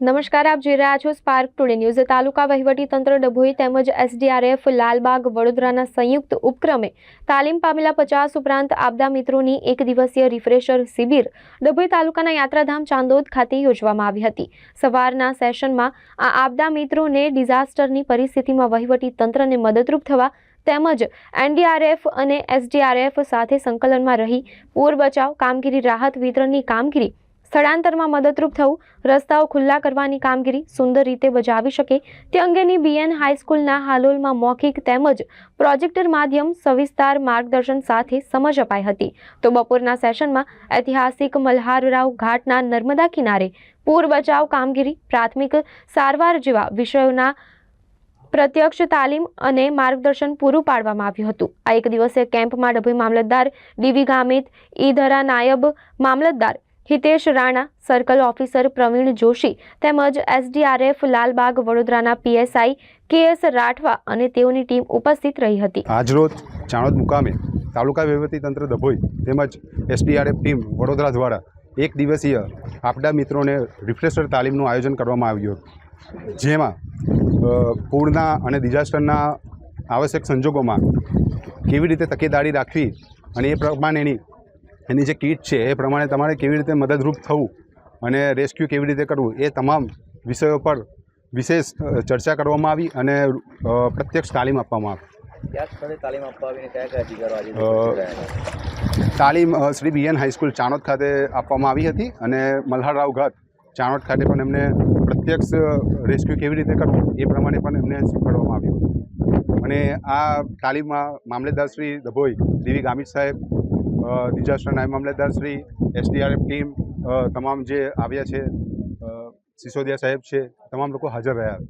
નમસ્કાર, આપ જોઈ રહ્યા છો સ્પાર્ક ટુડે ન્યૂઝ તાલુકા વહીવટી તંત્ર ડભોઈ તેમજ એસડીઆરએફ લાલબાગ, વડોદરાના સંયુક્ત ઉપક્રમે તાલીમ પામેલા પચાસ ઉપરાંત આપદા મિત્રોની એક દિવસીય રિફ્રેશર શિબિર ડભોઈ તાલુકાના યાત્રાધામ ચાંદોદ ખાતે યોજવામાં આવી હતી. સવારના સેશનમાં આ આપદા મિત્રોને ડિઝાસ્ટરની પરિસ્થિતિમાં વહીવટી તંત્રને મદદરૂપ થવા તેમજ એનડીઆરએફ અને એસડીઆરએફ સાથે સંકલનમાં રહી પૂર બચાવ, કામગીરી, રાહત વિતરણની કામગીરી સ્થળાંતરમાં મદદરૂપ થવું, રસ્તાઓ ખુલ્લા કરવાની કામગીરી સુંદર રીતે બજાવી શકે તે અંગેની બીએન હાઈસ્કૂલના હાલોલમાં મૌખિક તેમજ પ્રોજેક્ટર માધ્યમ સવિસ્તાર માર્ગદર્શન સાથે સમજ અપાઈ હતી. તો બપોરના સેશનમાં ઐતિહાસિક મલ્હારરાવ ઘાટના નર્મદા કિનારે પૂર બચાવ કામગીરી, પ્રાથમિક સારવાર જેવા વિષયોના પ્રત્યક્ષ તાલીમ અને માર્ગદર્શન પૂરું પાડવામાં આવ્યું હતું. આ એક દિવસીય કેમ્પમાં ડભોઈ મામલતદાર ડીવી ગામિત ઈધરા નાયબ મામલતદાર હિતેશ રાણા સર્કલ ઓફિસર પ્રવીણ જોશી તેમજ એસડીઆરએફ લાલબાગ વડોદરાના પીએસઆઈ કે એસ રાઠવા અને તેઓની ટીમ ઉપસ્થિત રહી હતી. આજરોજ ચાણોદ મુકામે તાલુકા તંત્ર ડભોઈ તેમજ એસડીઆરએફ ટીમ વડોદરા દ્વારા એક દિવસીય આપડા મિત્રોને રિફ્રેશર તાલીમનું આયોજન કરવામાં આવ્યું હતું. જેમાં પૂરના અને ડિઝાસ્ટરના આવશ્યક સંજોગોમાં કેવી રીતે તકેદારી રાખવી અને એ પ્રમાણેની એની જે કીટ છે એ પ્રમાણે તમારે કેવી રીતે મદદરૂપ થવું અને રેસ્ક્યુ કેવી રીતે કરવું એ તમામ વિષયો પર વિશેષ ચર્ચા કરવામાં આવી અને પ્રત્યક્ષ તાલીમ આપવામાં આવી. તાલીમ શ્રી બીએન હાઈસ્કૂલ ચાણોદ ખાતે આપવામાં આવી હતી અને મલ્હારરાવ ઘાટ ચાણોદ ખાતે પણ એમને પ્રત્યક્ષ રેસ્ક્યુ કેવી રીતે કરવું એ પ્રમાણે પણ એમને શીખવાડવામાં આવ્યું અને આ તાલીમમાં મામલેદાર શ્રી ડભોઈ ડીવી ગામિત સાહેબ ડિઝાસ્ટર નાયબ મામલેદાર શ્રી, એસડીઆરએફ ટીમ તમામ જે આવ્યા છે સિસોદિયા સાહેબ છે, તમામ લોકો હાજર રહ્યા.